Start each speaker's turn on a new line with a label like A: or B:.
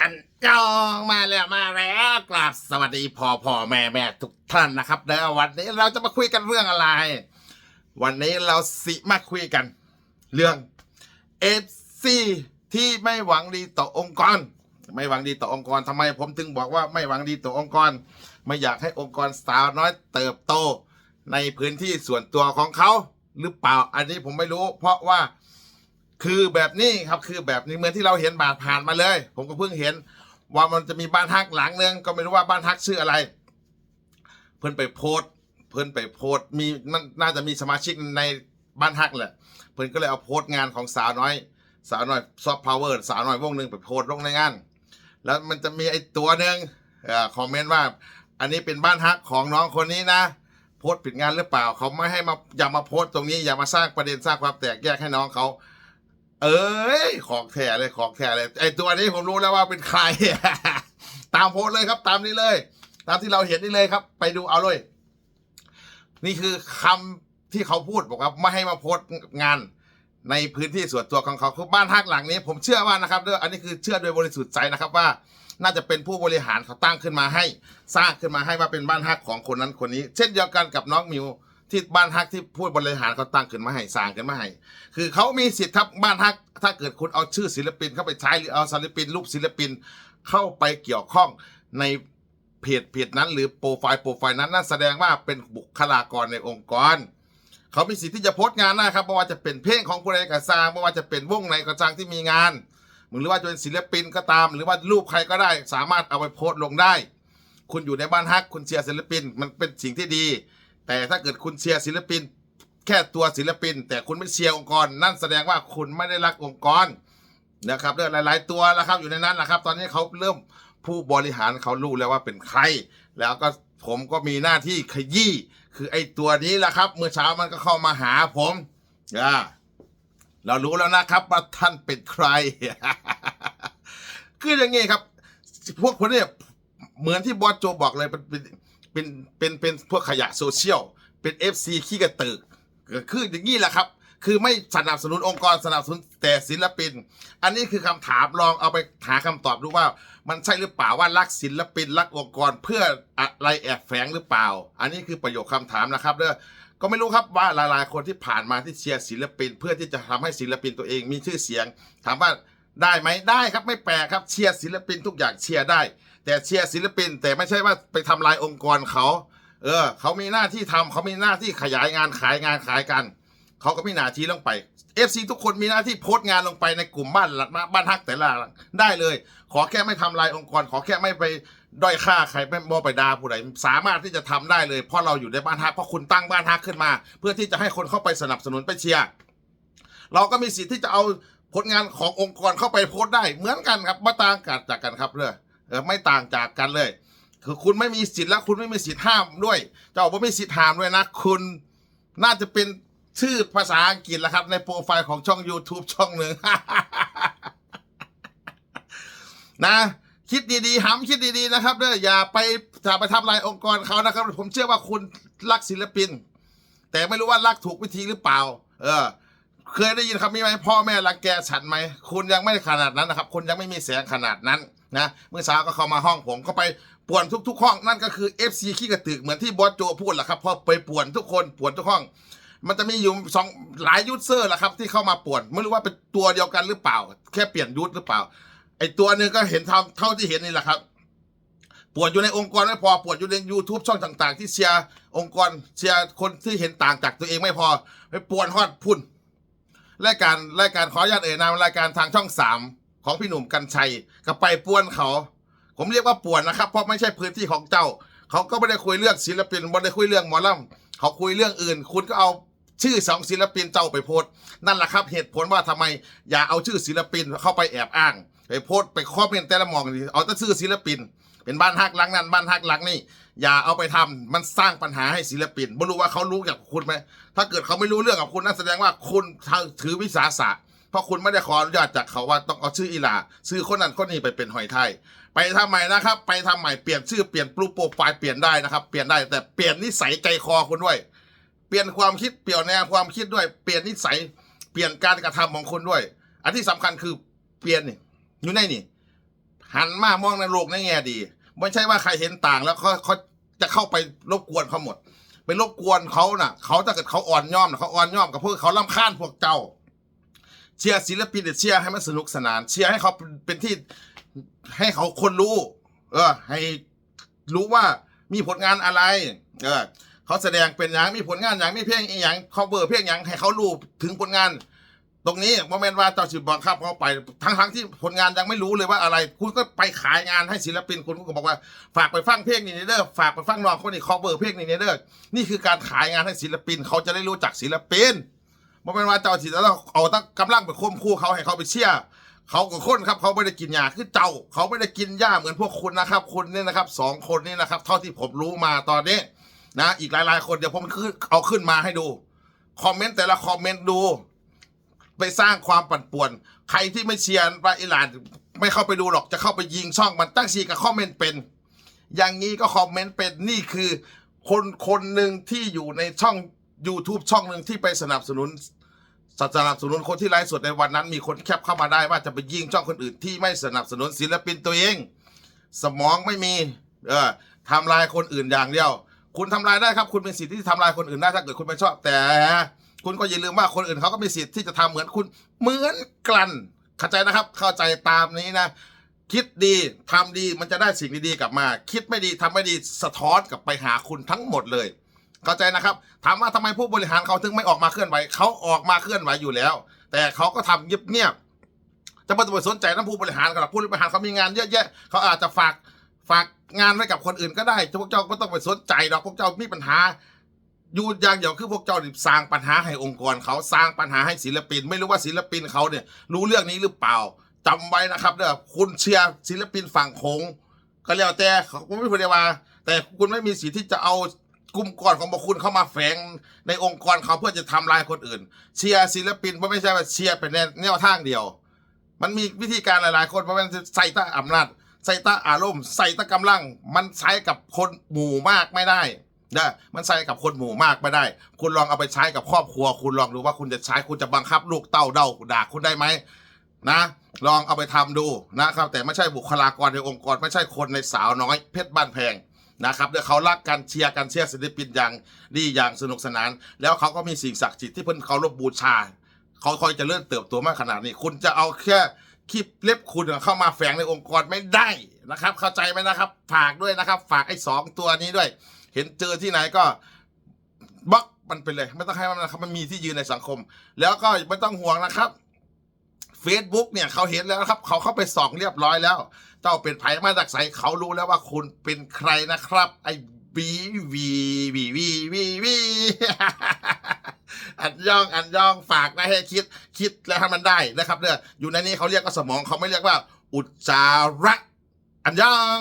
A: อันจองมาแล้วมาแล้วกราบสวัสดีพ่อพ่อแม่แม่ทุกท่านนะครับเดี๋ยววันนี้เราจะมาคุยกันเรื่องอะไร วันนี้เราสิมาคุยกัน เรื่อง FC ที่ไม่หวังดีต่อองค์กร ไม่หวังดีต่อองค์กรทำไมผมถึงบอกว่าไม่หวังดีต่อองค์กร ไม่อยากให้องค์กรสาวน้อยเติบโตในพื้นที่ส่วนตัวของเขาหรือเปล่าอันนี้ผมไม่รู้ เพราะว่า คือแบบนี้ครับคือแบบนี้เหมือนที่เราเห็นบาดผ่านมาเลย ผมก็เพิ่งเห็น ว่ามันจะมีบ้านฮักหลังนึงก็ไม่รู้ว่าบ้านฮักชื่ออะไร เพื่อนไปโพสเพื่อนไปโพสมีน่าจะมีสมาชิกในบ้านฮักแหละ เพื่อนก็เลยเอาโพสงานของสาวน้อย สาวน้อยซอฟต์พาวเวอร์สาวน้อยวงหนึ่งไปโพสลงในงาน แล้วมันจะมีไอ้ตัวหนึ่งอคอมเมนต์ว่า อันนี้เป็นบ้านฮักของน้องคนนี้นะโพสผิดงานหรือเปล่า เขาไม่ให้มาอย่ามาโพสตตรงนี้อย่ามาสร้างประเด็นสร้างความแตกแยกให้น้องเขา เอ้ยของแท้เลยของแท้เลยไอตัวนี้ผมรู้แล้วว่าเป็นใคร ตามโพสเลยครับ ตามนี้เลย ตามที่เราเห็นนี่เลยครับ ไปดูเอาเลย นี่คือคำที่เขาพูดบอกว่าไม่ให้มาโพสงานในพื้นที่ส่วนตัวของเขาคือบ้านฮักหลังนี้ ผมเชื่อว่านะครับเด้ออันนี้คือเชื่อโดยบริสุทธิ์ใจนะครับว่า น่าจะเป็นผู้บริหารเขาตั้งขึ้นมาให้ สร้างขึ้นมาให้ว่าเป็นบ้านฮักของคนนั้นคนนี้ เช่นเดียวกันกับน้องมิว ที่บ้านฮักที่ผู้บริหารเขาตั้งขึ้นมาให้สร้างขึ้นมาให้คือเขามีสิทธิ์ครับบ้านฮัก ถ้าเกิดคุณเอาชื่อศิลปินเข้าไปใช้หรือเอาศิลปินรูปศิลปินเข้าไปเกี่ยวข้องในเพจเพจนั้น หรือโปรไฟล์โปรไฟล์นั้นนั่นแสดงว่าเป็นบุคลากรในองค์กรเขามีสิทธิ์ที่จะโพสต์งานได้ครับไม่ว่าจะเป็นเพลงของผู้ใดก็สร้างไม่ว่าจะเป็นวงไหนก็สร้างที่มีงานหรือว่าจะเป็นศิลปินก็ตาม หรือว่ารูปใครก็ได้ สามารถเอาไปโพสต์ลงได้ คุณอยู่ในบ้านฮักคุณเชียร์ศิลปินมันเป็นสิ่งที่ดี แต่ถ้าเกิดคุณเชียร์ศิลปิน แค่ตัวศิลปิน แต่คุณไม่เชียร์องค์กร นั่นแสดงว่าคุณไม่ได้รักองค์กรนะครับเรื่องหลาย ๆ ตัวแล้วครับอยู่ในนั้นนะครับ ตอนนี้เขาเริ่มผู้บริหารเขารู้แล้วว่าเป็นใคร แล้วก็ผมก็มีหน้าที่ขยี้คือไอ้ตัวนี้แหละครับ เมื่อเช้ามันก็เข้ามาหาผมอ่าเรารู้แล้วนะครับว่าท่านเป็นใคร คืออย่างงี้ครับ พวกคนเนี่ยเหมือนที่บอสโจบอกเลยเป็น เป็นเป็นเป็นพวกขยะโซเชียลเป็นเอฟซีขี้กระตือก็คืออย่างนี้แหละครับ คือไม่สนับสนุนองค์กรสนับสนุนแต่ศิลปิน อันนี้คือคำถามลองเอาไปหาคำตอบดูว่า มันใช่หรือเปล่าว่ารักศิลปินรักองค์กรเพื่ออะไรแอบแฝงหรือเปล่า อันนี้คือประโยคคำถามนะครับเด้อก็ไม่รู้ครับว่าหลายๆคนที่ผ่านมาที่เชียร์ศิลปิน เพื่อที่จะทำให้ศิลปินตัวเองมีชื่อเสียง ถามว่าได้ไหมได้ครับไม่แปลกครับเชียร์ศิลปินทุกอย่างเชียร์ได้ แต่เชียร์ศิลปิน แต่ไม่ใช่ว่าไปทำลายองค์กรเขาเออเขามีหน้าที่ทำเขามีหน้าที่ขยายงานขายงานขายกันเขาก็มีหน้าที่ลงไป FC ทุกคนมีหน้าที่โพสต์งานลงไปในกลุ่มบ้านหลักบ้านฮักแต่ละได้เลย ขอแค่ไม่ทำลายองค์กร ขอแค่ไม่ไปด้อยค่าใครไม่บ่ไปด่าผู้ใดสามารถที่จะทำได้เลย เพราะเราอยู่ในบ้านฮักเพราะคุณตั้งบ้านฮักขึ้นมา เพื่อที่จะให้คนเข้าไปสนับสนุนไปเชียร์เราก็มีสิทธิ์ที่จะเอาผลงานขององค์กรเข้าไปโพสต์ได้เหมือนกันครับไม่ต่างกันจากกันครับเลยเออ ไม่ต่างจากกันเลย คือคุณไม่มีสิทธิ์และคุณไม่มีสิทธิ์ห้ามด้วย เจ้าไม่มีสิทธิ์ห้ามด้วยนะ คุณน่าจะเป็นชื่อภาษาอังกฤษแหละครับ ในโปรไฟล์ของช่อง YouTube ช่องหนึ่งนะคิดดีๆห้ำคิดดีๆนะครับเด้ออย่าไปอย่าไปทำลายองค์กรเขานะครับ ผมเชื่อว่าคุณรักศิลปิน แต่ไม่รู้ว่ารักถูกวิธีหรือเปล่า เออ เคยได้ยินคำนี้ไหมพ่อแม่รังแกฉันไหม คุณยังไม่ขนาดนั้นนะครับ คุณยังไม่มีแสงขนาดนั้นนะเมื่อเช้าก็เข้ามาห้องผมก็ไปป่วนทุก ๆ ห้องนั่นก็คือ FC ขี้กระตึกเหมือนที่บอสโจพูดแหละครับพอไปป่วนทุกคนป่วนทุกห้อง มันจะมีอยู่สองหลายยูทเซอร์แหละครับ ที่เข้ามาป่วนไม่รู้ว่าเป็นตัวเดียวกันหรือเปล่า แค่เปลี่ยนยูทหรือเปล่าไอตัวหนึ่งก็เห็นเท่าเท่าที่เห็นนี่แหละครับปวดอยู่ในองค์กรไม่พอปวดอยู่ใน YouTube ช่องต่าง ๆ ที่เชียร์องค์กรเชียร์คนที่เห็นต่างจากตัวเองไม่พอไปปวนฮอดพุ่นรายการรายการขออนุญาตเอ่ยนามรายการทางช่องสาม ของพี่หนุ่มกัญชัยก็ไปป่วนเขา ผมเรียกว่าป่วนนะครับ เพราะไม่ใช่พื้นที่ของเจ้า เขาก็ไม่ได้คุยเรื่องศิลปินไม่ได้คุยเรื่องหมอลำเขาคุยเรื่องอื่น คุณก็เอาชื่อสองศิลปินเจ้าไปโพสนั่นแหละครับเหตุผลว่าทำไมอย่าเอาชื่อศิลปินเข้าไปแอบอ้าง ไปโพสไปคอมเมนแต่ละมองเอาแต่ชื่อศิลปิน เป็นบ้านฮักหลังนั้นบ้านฮักหลังนี่อย่าเอาไปทำมันสร้างปัญหาให้ศิลปินไม่รู้ว่าเขารู้กับคุณไหมถ้าเกิดเขาไม่รู้เรื่องกับคุณนั่นแสดงว่าคุณถือวิสาสะ เพราะคุณไม่ได้ขออนุญาตจากเขาว่าต้องเอาชื่ออีหลาซื้อคนนั้นคนนี้ไปเป็นหอยไทย ไปทำใหม่นะครับ ไปทำใหม่เปลี่ยนชื่อเปลี่ยนรูปโปรไฟล์เปลี่ยนได้นะครับ เปลี่ยนได้แต่เปลี่ยนนิสัยใจคอคุณด้วย เปลี่ยนความคิดเปลี่ยนแนวความคิดด้วยเปลี่ยนนิสัยเปลี่ยนการกระทำของคุณด้วย อันที่สำคัญคือเปลี่ยนนี่อยู่ในนี่หันมามองในโลกในแง่ดีไม่ใช่ว่าใครเห็นต่างแล้วเขาเขาจะเข้าไปรบกวนเขาหมดไปรบกวนเขาน่ะ เขาถ้าเกิดเขาอ่อนย่อมน่ะเขาอ่อนย่อมกับพวกเขาลำคาญพวกเจ้า เชียร์ศิลปินเฉียเชียร์ให้มันสนุกสนาน เชียร์ให้เขาเป็นที่ให้เขาคนรู้ เออ ให้รู้ว่ามีผลงานอะไร เออเขาแสดงเป็นอย่างมีผลงานอย่างมีเพลงอย่าง cover เพลงอย่างให้เขารู้ถึงผลงาน ตรงนี้โมเมนต์ว่าเจ้าสิบบังคับเขาไปทั้งทั้งที่ผลงานยังไม่รู้เลยว่าอะไร คุณก็ไปขายงานให้ศิลปินคุณก็บอกว่าฝากไปฟังเพลงนี้เด้อฝากไปฟังน้องคนนี้ cover เพลงนี้เด้อนี่คือการขายงานให้ศิลปิน เขาจะได้รู้จักศิลปิน โมเมนว่าเจ้าสิแล้วเอาตั้งกำลังไปข่มคู่เขาให้เขาไปเชื่อเขากับคนครับ เขาไม่ได้กินยาคือเจ้า เขาไม่ได้กินหญ้าเหมือนพวกคุณนะครับ คุณเนี่ยนะครับสองคนนี่นะครับ เท่าที่ผมรู้มาตอนนี้นะอีกหลายๆ คนเดี๋ยวผมขึ้นเอาขึ้นมาให้ดูคอมเมนต์แต่ละคอมเมนต์ดู ไปสร้างความปั่นป่วน ใครที่ไม่เชียร์ว่าอิหร่านไม่เข้าไปดูหรอกจะเข้าไปยิงช่องมันตั้งชีกับคอมเมนต์เป็น อย่างนี้ก็คอมเมนต์เป็นนี่คือ คนคนหนึ่งที่อยู่ในช่อง YouTube ช่องหนึ่งที่ไปสนับสนุน สนับสนุนคนที่ไลฟ์สดในวันนั้น มีคนแคปเข้ามาได้ว่าจะไปยิงช่องคนอื่นที่ไม่สนับสนุนศิลปินตัวเอง สมองไม่มีเออทำลายคนอื่นอย่างเดียว คุณทำลายได้ครับ คุณเป็นสิทธิ์ที่ทำลายคนอื่นได้ถ้าเกิดคุณไม่ชอบ แต่ คุณก็อย่าลืมว่าคนอื่นเขาก็มีสิทธิ์ที่จะทำเหมือนคุณเหมือนกันเข้าใจนะครับ เข้าใจตามนี้นะคิดดีทำดีมันจะได้สิ่งดีๆกลับมา คิดไม่ดีทำไม่ดีสะท้อนกลับไปหาคุณทั้งหมดเลย เข้าใจนะครับถามว่าทำไมผู้บริหารเขาถึงไม่ออกมาเคลื่อนไหวเขาออกมาเคลื่อนไหวอยู่แล้ว แต่เขาก็ทำเงียบๆจะไม่ต้องไปสนใจนะผู้บริหารกันหรอกผู้บริหารเขามีงานเยอะแยะเขาอาจจะฝากฝากงานไว้กับคนอื่นก็ได้พวกเจ้าก็ต้องไปสนใจหรอกพวกเจ้ามีปัญหาอยู่อย่างเดียวคือพวกเจ้าสร้างปัญหาให้องค์กรเขาสร้างปัญหาให้ศิลปิน ไม่รู้ว่าศิลปินเขาเนี่ยรู้เรื่องนี้หรือเปล่าจำไว้นะครับเด้อคุณเชียร์ศิลปินฝั่งโขงก็แล้วแต่เขาไม่พูดได้ว่า แต่คุณไม่มีสิทธิ์ที่จะเอา กลุ่มก้อนของพวกคุณเข้ามาแฝงในองค์กรเขาเพื่อจะทำลายคนอื่น เชียร์ศิลปินไม่ใช่ว่าเชียร์เป็นแนวทางเดียว มันมีวิธีการหลาย ๆ คนเพราะมันใส่ตาอำนาจ ใส่ตาอารมณ์ ใส่ตากำลัง มันใช้กับคนหมู่มากไม่ได้นะมันใช้กับคนหมู่มากไม่ได้ คุณลองเอาไปใช้กับครอบครัว คุณลองดูว่าคุณจะใช้คุณจะบังคับลูกเต้าเด้าด่าคุณได้ไหมนะลองเอาไปทำดูนะครับ แต่ไม่ใช่บุคลากรในองค์กร ไม่ใช่คนในสาวน้อยเพชรบ้านแพง นะครับเดี๋ยวเขารักกันเชียร์กันเชียร์ศิลปินอย่างดีอย่างสนุกสนาน แล้วเขาก็มีสิ่งศักดิ์สิทธิ์ที่เพิ่อนเขารบบูชาเขาคอยจะเลื่อนเติบโตมากขนาดนี้ คุณจะเอาแค่คลิปเล็บคุณเข้ามาแฝงในองค์กรไม่ได้นะครับ เข้าใจไหมนะครับ ฝากด้วยนะครับ ฝากไอ้สองตัวนี้ด้วย เห็นเจอที่ไหนก็บล็อกมันไปเลยไม่ต้องให้มันนะครับมันมีที่ยืนในสังคม แล้วก็ไม่ต้องห่วงนะครับ Facebook เนี่ยเขาเห็นแล้วนะครับ เขาเข้าไปส่องเรียบร้อยแล้ว เจ้าเป็นไผ่มาจากใสเขารู้แล้วว่าคุณเป็นใครนะครับ ไอ้บีวีวีวีวีวีอันย่องอันย่องฝากนะให้คิดคิดแล้วให้มันได้นะครับเนี่ยอยู่ในนี้เขาเรียกว่าสมองเขาไม่เรียกว่า อุจจาระ อันย่อง